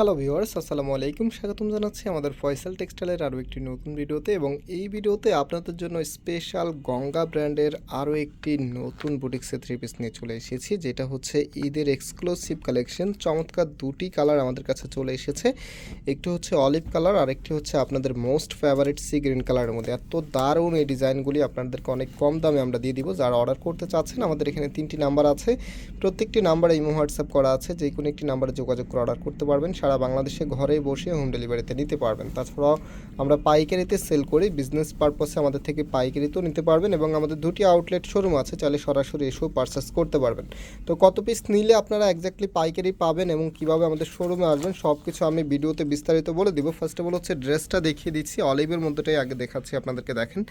Hello viewers আসসালামু আলাইকুম। স্বাগতম জানাচ্ছি আমাদের ফয়সাল টেক্সটাইলের আরও একটি নতুন ভিডিওতে এবং এই ভিডিওতে আপনাদের জন্য স্পেশাল গঙ্গা ব্র্যান্ডের আরও একটি নতুন বুটিক্সে থ্রি পিস নিয়ে চলে এসেছি, যেটা হচ্ছে ঈদের এক্সক্লুসিভ কালেকশন চমৎকার দুটি কালার আমাদের কাছে চলে এসেছে। একটি হচ্ছে অলিভ কালার আর একটি হচ্ছে আপনাদের মোস্ট ফেভারিট সি গ্রিন কালারের মধ্যে। এত দারুণ এই ডিজাইনগুলি আপনাদেরকে অনেক কম দামে আমরা দিয়ে দিব। যারা অর্ডার করতে চাচ্ছেন, আমাদের এখানে তিনটি নাম্বার আছে। প্রত্যেকটি নাম্বারে ইমো হোয়াটসঅ্যাপ করা আছে। যে কোনো একটি নাম্বারে যোগাযোগ করে অর্ডার করতে পারবেন। সারা বাংলাদেশে ঘরে বসে হোম ডেলিভারিতে নিতে পারবেন। তাছাড়াও আমরা পাইকারিতে সেল করি বিজনেস পারপাসে আমাদের থেকে পাইকারিতেও নিতে পারবেন এবং আমাদের দুটি আউটলেট শোরুম আছে, চাইলে সরাসরি এসেও পারচেস করতে পারবেন। তো কত পিস নিলে আপনারা একজাক্টলি পাইকারি পাবেন এবং কীভাবে আমাদের শোরুমে আসবেন সব কিছু আমি ভিডিওতে বিস্তারিত বলে দিব। ফার্স্ট অফ অল হচ্ছে ড্রেসটা দেখিয়ে দিচ্ছি অলিভের মধ্যেটাই আগে দেখাচ্ছি আপনাদেরকে, দেখেন।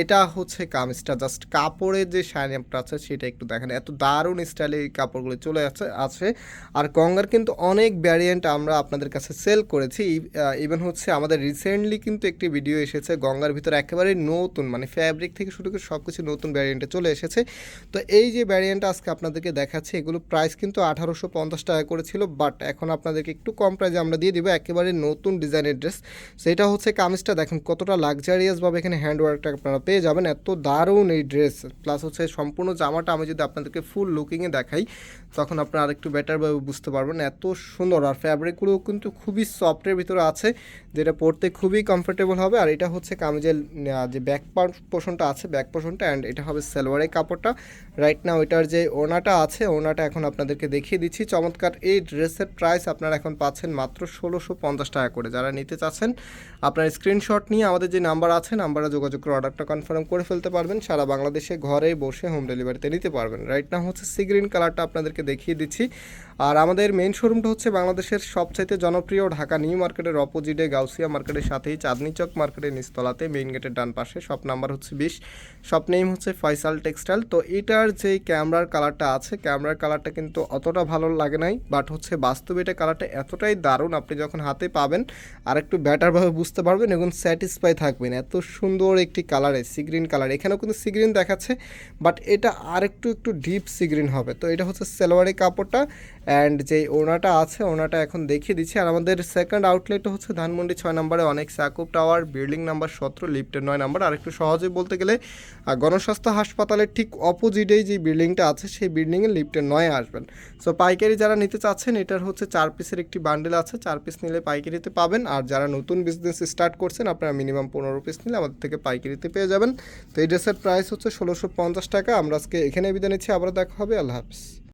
এটা হচ্ছে কামিজটা জাস্ট কাপড়ের যে শাইনিংটা আছে, সেটা একটু দেখেন। এত দারুণ স্টাইলে এই কাপড়গুলো চলে আছে আছে। আর গঙ্গার কিন্তু অনেক ভ্যারিয়েন্ট আমরা আপনাদের কাছে সেল করেছি। ইভেন হচ্ছে আমাদের রিসেন্টলি কিন্তু একটি ভিডিও এসেছে, গঙ্গার ভিতরে একেবারে নতুন মানে ফ্যাব্রিক থেকে শুরু করে সব কিছু নতুন ভ্যারিয়েন্টে চলে এসেছে। তো এই যে ভ্যারিয়েন্টটা আজকে আপনাদেরকে দেখাচ্ছি, এগুলো প্রাইস কিন্তু আঠারোশো পঞ্চাশ টাকা করেছিল বাট এখন আপনাদেরকে একটু কম প্রাইসে আমরা দিয়ে দিব একেবারে নতুন ডিজাইনের ড্রেস সেটা হচ্ছে কামিজটা, দেখেন কতটা লাক্সারিয়াসভাবে এখানে হ্যান্ডওয়ার্কটা আপনারা পেয়ে যাবেন, এত দারুণ এই ড্রেস প্লাস হচ্ছে সম্পূর্ণ জামাটা আমি যদি আপনাদেরকে ফুল লুকিংয়ে দেখাই, তখন আপনারা আরেকটু বেটারভাবে বুঝতে পারবেন, এত সুন্দর। আর ফ্যাব্রিকগুলো কিন্তু খুবই সফটের ভিতরে আছে, যেটা পরতে খুবই কমফোর্টেবল হবে। আর এটা হচ্ছে কামিজের যে ব্যাক পোর্শনটা আছে ব্যাক পোর্শনটা অ্যান্ড এটা হবে সালোয়ারের কাপড়টা। রাইট না ওইটার যে ওনাটা আছে ওনাটা এখন আপনাদেরকে দেখিয়ে দিচ্ছি। চমৎকার এই ড্রেসের প্রাইস আপনারা এখন পাচ্ছেন মাত্র ষোলোশো পঞ্চাশ টাকা করে। যারা নিতে চাচ্ছেন, আপনার স্ক্রিনশট নিয়ে আমাদের যে নাম্বার আছে নাম্বারে যোগাযোগ করে অর্ডারটা কনফার্ম করে ফেলতে পারবেন। সারা বাংলাদেশে ঘরে বসে হোম ডেলিভারিতে নিতে পারবেন। রাইট না হচ্ছে সি গ্রিন কালারটা আপনাদেরকে দেখিয়ে দিচ্ছি। আর আমাদের মেইন শোরুমটা হচ্ছে বাংলাদেশের সবচাইতে জনপ্রিয় ঢাকা নিউ মার্কেটের অপোজিটে গাউসিয়া মার্কেটের সাথেই চাঁদনি চক মার্কেটের নিচতলাতে মেইন গেটের ডান পাশে। শপ নাম্বার হচ্ছে বিশ। শপ নেম হচ্ছে ফয়সাল টেক্সটাইল তো এটার যে ক্যামেরার কালারটা আছে ক্যামেরার কালারটা কিন্তু অতটা ভালো লাগে নাই বাট হচ্ছে বাস্তবে এটা কালারটা এতটাই দারুণ, আপনি যখন হাতে পাবেন আর একটু ব্যাটারভাবে বুঝতে পারবেন এবং স্যাটিসফাই থাকবেন। এত সুন্দর একটি কালারে সিগ্রিন কালার এখানেও কিন্তু সিগ্রিন দেখাচ্ছে বাট এটা আরেকটু, একটু একটু ডিপ সিগ্রিন হবে। তো এটা হচ্ছে সালোয়ারের কাপড়টা অ্যান্ড যে ওনাটা আছে ওনাটা এখন দেখিয়ে দিচ্ছি। আর আমাদের সেকেন্ড আউটলেট হচ্ছে ধানমন্ডি ছয় নম্বরে অনেক সাকুব টাওয়ার বিল্ডিং নাম্বার সতেরো লিফটের নয় নাম্বার। আর একটু সহজে বলতে গেলে গণস্বাস্থ্য হাসপাতালের ঠিক অপোজিটেই যে বিল্ডিংটা আছে, সেই বিল্ডিংয়ে লিফটের নয় আসবেন। সো পাইকারি যারা নিতে চাচ্ছেন, এটার হচ্ছে চার পিসের একটি বান্ডেল আছে। চার পিস নিলে পাইকারিতে পাবেন। আর যারা নতুন বিজনেস স্টার্ট করছেন, আপনারা মিনিমাম পনেরো পিস নিলে আমাদের থেকে পাইকারিতে পেয়ে যাবেন। তো এই ড্রেসের প্রাইস হচ্ছে ষোলোশো পঞ্চাশ টাকা। আমরা আজকে এখানে বিদায় নিচ্ছি। আবার দেখা হবে। আল্লাহ হাফিজ।